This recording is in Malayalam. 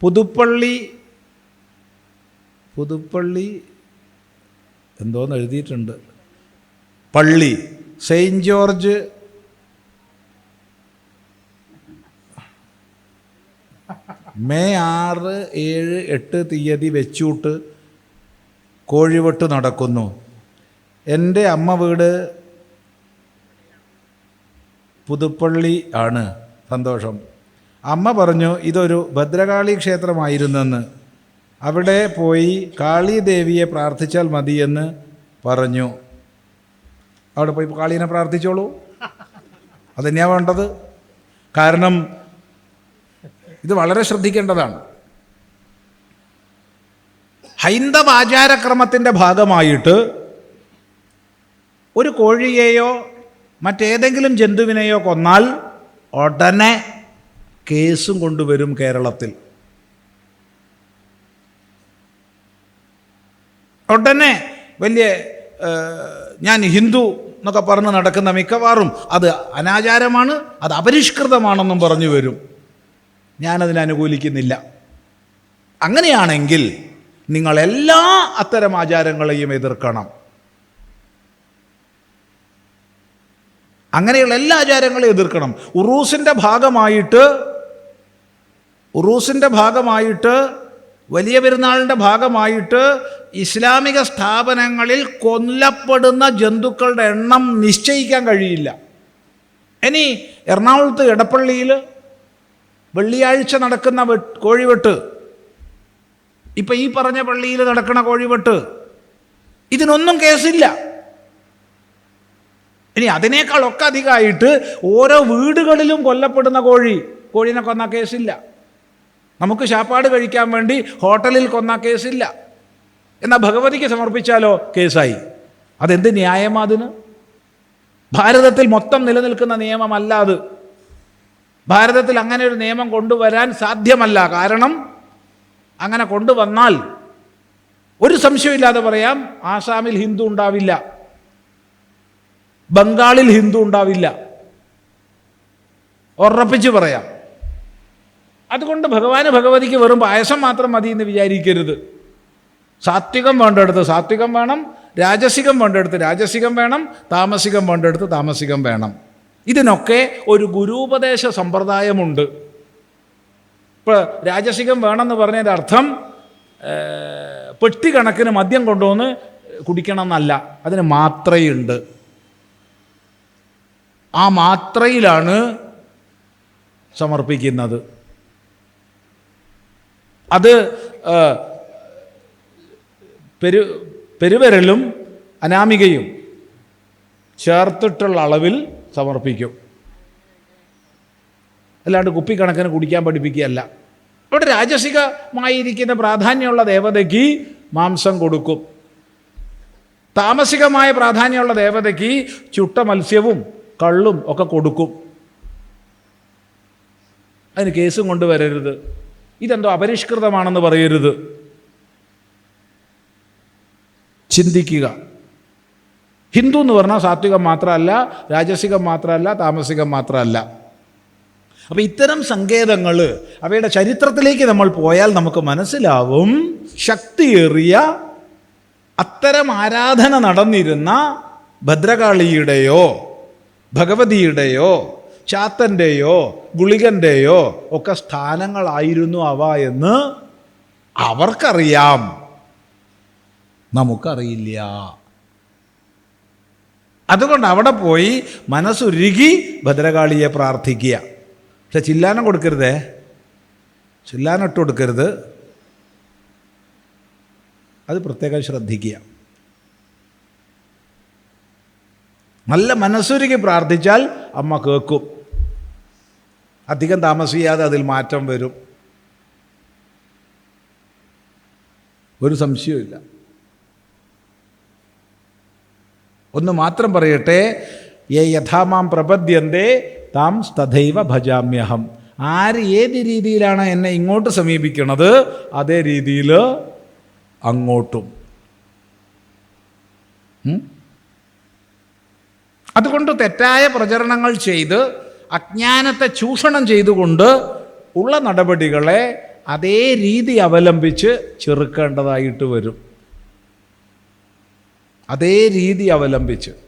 പുതുപ്പള്ളി പുതുപ്പള്ളി എന്തോന്ന് എഴുതിയിട്ടുണ്ട്. പള്ളി സെയിന്റ് ജോർജ്. മെയ് ആറ് ഏഴ് എട്ട് തീയതി വെച്ചൂട്ട് കോഴിവെട്ട് നടക്കുന്നു. എന്റെ അമ്മ വീട് പുതുപ്പള്ളി ആണ്. സന്തോഷം. അമ്മ പറഞ്ഞു ഇതൊരു ഭദ്രകാളി ക്ഷേത്രമായിരുന്നെന്ന്. അവിടെ പോയി കാളി ദേവിയെ പ്രാർത്ഥിച്ചാൽ മതിയെന്ന് പറഞ്ഞു. അവിടെ പോയി കാളീനെ പ്രാർത്ഥിച്ചോളൂ. അതന്നെയാണ് വേണ്ടത്? കാരണം ഇത് വളരെ ശ്രദ്ധിക്കേണ്ടതാണ്. ഹൈന്ദവ ആചാരക്രമത്തിന്റെ ഭാഗമായിട്ട് ഒരു കോഴിയെയോ മറ്റേതെങ്കിലും ജന്തുവിനെയോ കൊന്നാൽ ഉടനെ കേസും കൊണ്ടുവരും കേരളത്തിൽ. ഉടനെ വലിയ ഞാൻ ഹിന്ദു എന്നൊക്കെ പറഞ്ഞ് നടക്കുന്ന മിക്കവാറും അത് അനാചാരമാണ് അത് അപരിഷ്കൃതമാണെന്നും പറഞ്ഞു വരും. ഞാനതിനെ അനുകൂലിക്കുന്നില്ല. അങ്ങനെയാണെങ്കിൽ നിങ്ങൾ എല്ലാ അത്തരം ആചാരങ്ങളെയും എതിർക്കണം. അങ്ങനെയുള്ള എല്ലാ ആചാരങ്ങളെയും എതിർക്കണം. ഉറൂസിന്റെ ഭാഗമായിട്ട് ഉറൂസിന്റെ ഭാഗമായിട്ട് വലിയ പെരുന്നാളിന്റെ ഭാഗമായിട്ട് ഇസ്ലാമിക സ്ഥാപനങ്ങളിൽ കൊല്ലപ്പെടുന്ന ജന്തുക്കളുടെ എണ്ണം നിശ്ചയിക്കാൻ കഴിയില്ല. ഇനി എറണാകുളത്ത് ഇടപ്പള്ളിയിൽ വെള്ളിയാഴ്ച നടക്കുന്ന കോഴിവെട്ട്. ഇപ്പം ഈ പറഞ്ഞ പള്ളിയിൽ നടക്കുന്ന കോഴിവെട്ട്. ഇതിനൊന്നും കേസില്ല. ഇനി അതിനേക്കാളൊക്കെ അധികമായിട്ട് ഓരോ വീടുകളിലും കൊല്ലപ്പെടുന്ന കോഴി കോഴീനെ കൊന്ന കേസില്ല. നമുക്ക് ശാപ്പാട് കഴിക്കാൻ വേണ്ടി ഹോട്ടലിൽ കൊന്ന കേസില്ല. എന്നാൽ ഭഗവതിക്ക് സമർപ്പിച്ചാലോ? കേസായി. അതെന്ത് ന്യായമാ അതിന്? ഭാരതത്തിൽ മൊത്തം നിലനിൽക്കുന്ന നിയമമല്ല അത്. ഭാരതത്തിൽ അങ്ങനെ ഒരു നിയമം കൊണ്ടുവരാൻ സാധ്യമല്ല. കാരണം അങ്ങനെ കൊണ്ടുവന്നാൽ ഒരു സംശയമില്ലാതെ പറയാം ആസാമിൽ ഹിന്ദു ഉണ്ടാവില്ല. ബംഗാളിൽ ഹിന്ദു ഉണ്ടാവില്ല. ഉറപ്പിച്ച് പറയാം. അതുകൊണ്ട് ഭഗവാന് ഭഗവതിക്ക് വെറും പായസം മാത്രം മതി എന്ന് വിചാരിക്കരുത്. സാത്വികം വേണ്ടെടുത്ത് സാത്വികം വേണം രാജസികം വേണ്ടെടുത്ത് രാജസികം വേണം താമസികം വേണ്ടെടുത്ത് താമസികം വേണം. ഇതിനൊക്കെ ഒരു ഗുരുപദേശ സമ്പ്രദായമുണ്ട്. ഇപ്പോൾ രാജസികം വേണമെന്ന് പറഞ്ഞതിന്റെ അർത്ഥം പെട്ടി കണക്കിന് മദ്യം കൊണ്ടുവന്ന് കുടിക്കണം എന്നല്ല അതിന് മാത്രയുണ്ട്. ആ മാത്രയിലാണ് സമർപ്പിക്കുന്നത്. അത് പെരു പെരുവിരലും അനാമികയും ചേർത്തിട്ടുള്ള അളവിൽ സമർപ്പിക്കും. അല്ലാണ്ട് കുപ്പിക്കണക്കിന് കുടിക്കാൻ പഠിപ്പിക്കുകയല്ല. ഇവിടെ രാജസികമായിരിക്കുന്ന പ്രാധാന്യമുള്ള ദേവതയ്ക്ക് മാംസം കൊടുക്കും. താമസികമായ പ്രാധാന്യമുള്ള ദേവതയ്ക്ക് ചുട്ട മത്സ്യവും കള്ളും ഒക്കെ കൊടുക്കും. അതിന് കേസും കൊണ്ടുവരരുത്. ഇതെന്തോ അപരിഷ്കൃതമാണെന്ന് പറയരുത്. ചിന്തിക്കുക. ഹിന്ദു എന്ന് പറഞ്ഞാൽ സാത്വികം മാത്രമല്ല രാജസികം മാത്രമല്ല താമസികം മാത്രമല്ല. അപ്പോൾ ഇത്തരം സങ്കേതങ്ങൾ അവയുടെ ചരിത്രത്തിലേക്ക് നമ്മൾ പോയാൽ നമുക്ക് മനസ്സിലാവും ശക്തിയേറിയ അത്തരം ആരാധന നടന്നിരുന്ന ഭദ്രകാളിയുടെയോ ഭഗവതിയുടെയോ ചാത്തന്റെയോ ഗുളികന്റെയോ ഒക്കെ സ്ഥാനങ്ങളായിരുന്നു അവ എന്ന് അവർക്കറിയാം. നമുക്കറിയില്ല. അതുകൊണ്ട് അവിടെ പോയി മനസ്സുരുകി ഭദ്രകാളിയെ പ്രാർത്ഥിക്കുക. പക്ഷെ ചില്ലാനം കൊടുക്കരുതേ? ചില്ലാനം ഇട്ട് കൊടുക്കരുത്. അത് പ്രത്യേകം ശ്രദ്ധിക്കുക. നല്ല മനസ്സുരുകി പ്രാർത്ഥിച്ചാൽ അമ്മ കേൾക്കും. അധികം താമസിയാതെ അതിൽ മാറ്റം വരും. ഒരു സംശയവുമില്ല. ഒന്ന് മാത്രം പറയട്ടെ ഏ യഥാമാം പ്രപദ്യന്തേ താം തഥൈവ ഭജാമ്യഹം. ആര് ഏത് രീതിയിലാണ് എന്നെ ഇങ്ങോട്ട് സമീപിക്കുന്നത് അതേ രീതിയിൽ അങ്ങോട്ടും? അതുകൊണ്ട് തെറ്റായ പ്രചരണങ്ങൾ ചെയ്ത് അജ്ഞാനത്തെ ചൂഷണം ചെയ്തുകൊണ്ട് ഉള്ള നടപടികളെ അതേ രീതി അവലംബിച്ച് ചെറുക്കേണ്ടതായിട്ട് വരും. അതേ രീതി അവലംബിച്ച്.